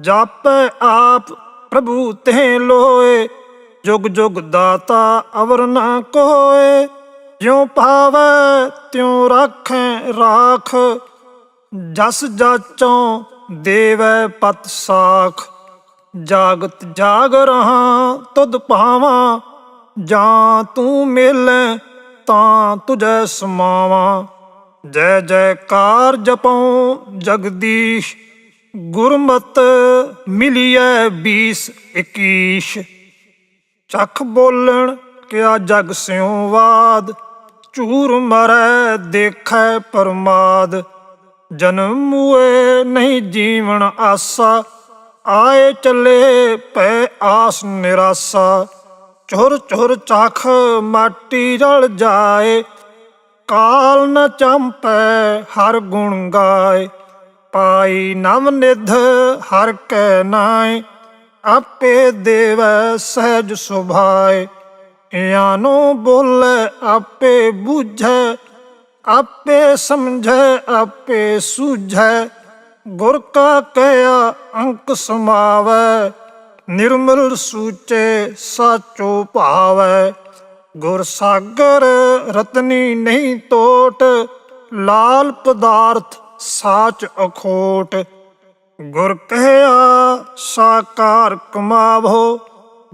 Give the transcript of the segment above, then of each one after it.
ਜਾਪੈ ਆਪ ਪ੍ਰਭੂ ਤੇ ਲੋਏ, ਜੁਗ ਜੁਗ ਦਾਤਾ ਅਵਰ ਨਾ ਕੋਏ। ਜਿਉ ਭਾਵੈ ਤਿਉ ਰਾਖੈ ਰਾਖ, ਜਸ ਜਾਚੋਂ ਦੇਵੈ ਪਤ ਸਾਖ। ਜਾਗਤ ਜਾਗ ਰਹਾ ਤੁਧ ਭਾਵਾਂ, ਜਾਂ ਤੂੰ ਮਿਲੈ ਤਾਂ ਤੁਝੈ ਸਮਾਵਾਂ। ਜੈ ਜੈਕਾਰ ਜਪਉ ਜਗਦੀਸ਼ ਗੁਰਮਤ ਮਿਲਿਐ 20 21 ਚੱਖ ਬੋਲਣ ਕਿਆ ਜਗ ਸਿਉ ਬਾਦ ਝੂਰ ਮਰੈ ਦੇਖੈ ਪਰਮਾਦ। ਜਨਮ ਮੂਏ ਨਹੀਂ ਜੀਵਨ ਆਸਾ, ਆਏ ਚੱਲੇ ਪੈ ਆਸ ਨਿਰਾਸਾ। ਚੁਰ ਚੁਰ ਚਖ ਮਾਟੀ ਰਲ ਜਾਏ, ਕਾਲ ਨ ਚੰਪੈ ਹਰ ਗੁਣ ਗਾਏ। ਪਾਈ ਨਵ ਨਿਧ ਹਰ ਕੈ ਨਾਏ, ਆਪੇ ਦੇਵੈ ਸਹਿਜ ਸੁਭਾਏ। ਇਆਨੋ ਬੋਲੇ, ਆਪੇ ਬੁਝੈ, ਆਪੇ ਸਮਝੈ, ਆਪੇ ਸੂਝੈ। ਗੁਰ ਕਾ ਕਹਿਆ, ਅੰਕ ਸਮਾਵੈ, ਨਿਰਮਲ ਸੂਚੇ ਸਾਚੋ ਭਾਵੈ। ਗੁਰ ਸਾਗਰ ਰਤਨੀ ਨਹੀਂ ਟੋਟ ਲਾਲ ਪਦਾਰਥ ਸਾਚ ਅਖੋਟ, ਗੁਰ ਕਹਿਆ, ਸਾਕਾਰ ਕਮਾਵੋ,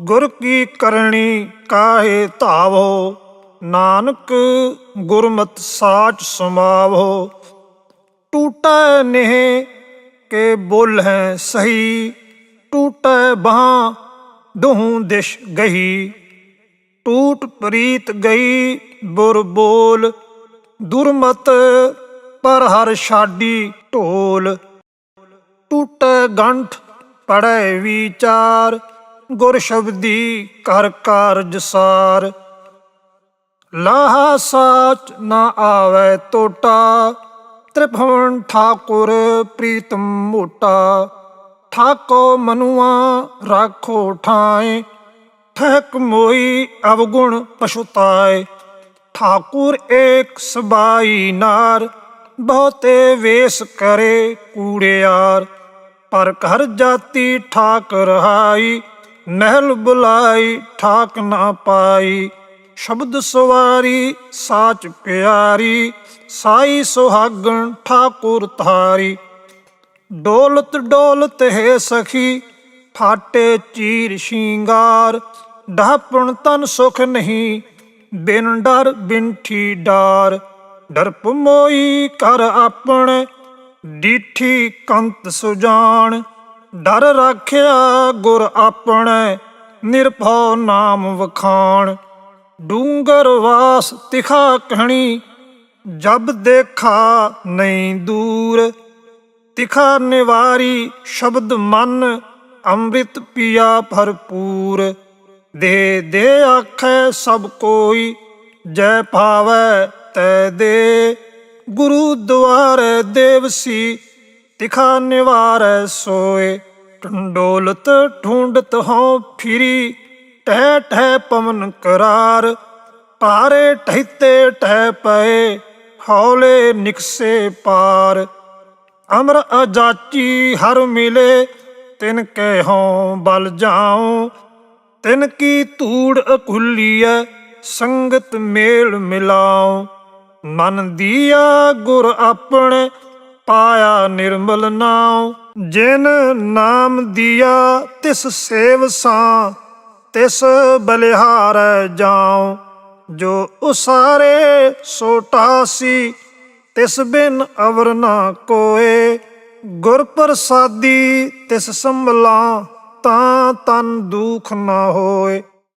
ਗੁਰ ਕੀ ਕਰਨੀ ਕਾਹੇ ਧਾਵੋ, ਨਾਨਕ ਗੁਰਮਤ ਸਾਚ ਸਮਾਵੋ। ਟੂਟੈ ਨੇਹ ਕੇ ਬੋਲ ਹੈ ਸਹੀ, ਟੂਟੈ ਬਾਹ ਦਹੂੰ ਦਿਸ਼ ਗਈ ਟੂਟ ਪ੍ਰੀਤ ਗਈ ਬੁਰ ਬੋਲ, ਦੁਰਮਤ ਪਰ ਹਰ ਛਾਡੀ ਢੋਲ। ਟੁੱਟ ਗੰਠ ਪੜੈ ਵਿਚਾਰ ਗੁਰ ਸ਼ਬਦੀ ਕਰ ਕਾਰਜ ਸਾਰ। ਲਾਹਾ ਸਾਚ ਨਾ ਆਵੇ ਟੋਟਾ ਤ੍ਰਿਭਵਨ ਠਾਕੁਰ ਪ੍ਰੀਤਮ ਮੋਟਾ। ਠਾਕੋ ਮਨੁਆ ਰਾਖੋ ਠਾਏ ਠਕ ਮੋਈ ਅਵਗੁਣ ਪਛੁਤਾਏ। ਠਾਕੁਰ ਏਕ ਸਬਾਈ ਨਾਰ ਬਹੁਤੇ ਵੇਸ ਕਰੇ ਕੂੜਿਆਰ, ਪਰ ਘਰ ਜਾਤੀ ਠਾਕ ਰਹਾਈ ਨਹਿਲ ਬੁਲਾਈ ਠਾਕ ਨਾ ਪਾਈ। ਸ਼ਬਦ ਸਵਾਰੀ, ਸਾਚ ਪਿਆਰੀ, ਸਾਈ ਸੁਹਾਗਣ ਠਾਕੁਰ ਧਾਰੀ। ਡੋਲਤ ਡੋਲਤ ਹੈ ਸਖੀ, ਫਾਟੇ ਚੀਰ ਸ਼ਿੰਗਾਰ। ਢਾਪਣ ਤਨ ਸੁਖ ਨਹੀਂ, ਬਿਨ ਡਰ ਬਿਨ ਠੀ ਡਾਰ। ਡਰਪ ਮੋਈ ਕਰ ਆਪਣ, ਡੀਠੀ ਕੰਤ ਸੁਜਾਨ ਡਰ ਰਾਖਿਆ ਗੁਰ ਆਪਣੇ, ਨਿਰਭਉ ਨਾਮ ਵਖਾਣ। ਡੂੰਗਰ ਵਾਸ ਤਿਖਾ ਕਹਣੀ, ਜਬ ਦੇਖਾ ਨਹੀਂ ਦੂਰ। ਤਿਖਾ ਨਿਵਾਰੀ ਸ਼ਬਦ ਮਨ, ਅੰਮ੍ਰਿਤ ਪੀਆ ਭਰਪੂਰ। ਦੇ ਦੇ ਆਖੈ ਸਭ ਕੋਈ, ਜੈ ਭਾਵੈ ਤੈ ਦੇ। ਗੁਰੂ ਦੁਆਰੇ ਦੇਵਸੀ ਤਿਖਾ ਨਿਵਾਰੈ ਸੋਏ। ਟੰਡੋਲਤ ਢੂੰਡਤ ਹਉ ਫਿਰੀ, ਟਹਿ ਟਹਿ ਪਵਨ ਕਰਾਰ। ਪਾਰੇ ਟਹਿਤੇ ਟਹਿ ਪਏ, ਹੌਲੇ ਨਿਕਸੇ ਪਾਰ। ਅਮਰ ਅਜਾਚੀ ਹਰ ਮਿਲੇ, ਤਿਨ ਕੈ ਹਉ ਬਲ ਜਾਉ। ਤਿਨ ਕੀ ਧੂੜ ਅਕੁਲੀਐ, ਸੰਗਤ ਮੇਲ ਮਿਲਾਉ। ਮਨ ਦੀਆ ਗੁਰ ਆਪਣੇ ਪਾਇਆ ਨਿਰਮਲ ਨਾਉ। ਜਿਨ ਨਾਮ ਦੀਆ ਤਿਸ ਸੇਵ ਸਾਂ, ਤਿਸ ਬਲਿਹਾਰ ਜਾਉ। ਜੋ ਉਸਾਰੇ ਸੋਟਾ ਸੀ ਤਿਸ ਬਿਨ ਅਵਰ ਨਾ ਕੋਏ। ਗੁਰ ਪ੍ਰਸਾਦੀ ਤਿਸ ਸੰਭਲਾ, ਤਾਂ ਤਨ ਦੁਖ ਨਾ ਹੋਏ।